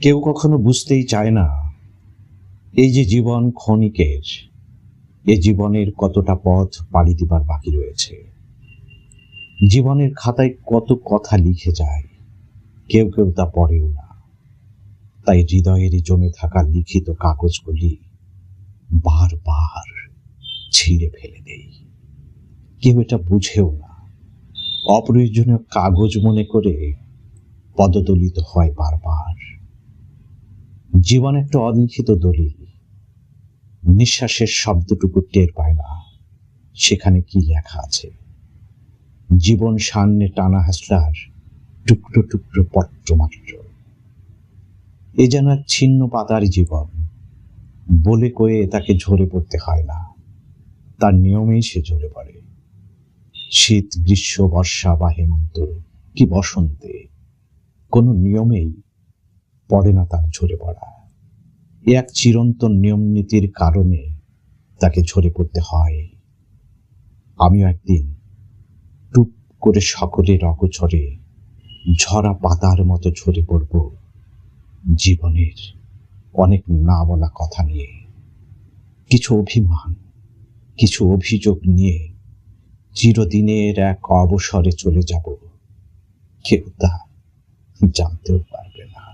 কেউ কখনো বুঝতেই চায় না এই যে জীবন ক্ষণিকের, এ জীবনের কতটা পথ পাড়ি দিবার বাকি রয়েছে। জীবনের খাতায় কত কথা লিখে যায়, কেউ কেউ তা পড়েও না। তাই হৃদয়ের জমে থাকা লিখিত কাগজগুলি বারবার ছিঁড়ে ফেলে দেই। কেউ এটা বুঝেও না। অপ্রয়োজনীয় কাগজ মনে করে পদদলিত হয় বারবার। জীবন একটা অলিখিত দলিল। নিঃশ্বাসের শব্দটুকু টের পায় না। সেখানে কি লেখা আছে? জীবন সামনে টানা হাসলার টুকরো টুকরো পত্র মাত্র এ যেন এক ছিন্ন পাতার জীবন। বলে কয়ে তাকে ঝরে পড়তে হয় না। তার নিয়মেই সে ঝরে পড়ে। শীত, গ্রীষ্ম, বর্ষা বা হেমন্ত, কি বসন্তে। কোনো নিয়মেই পড়ে না তার ঝরে পড়া। এক চিরন্তন নিয়ম নীতির কারণে তাকে ঝরে পড়তে হয়। আমিও একদিন টুপ করে সকলের অগোচরে ঝরা পাতার মতো ঝরে পড়ব জীবনের অনেক না বলা কথা নিয়ে। কিছু অভিমান, কিছু অভিযোগ নিয়ে চিরদিনের এক অবসরে চলে যাব। কেউ তা জানতেও পারবে না।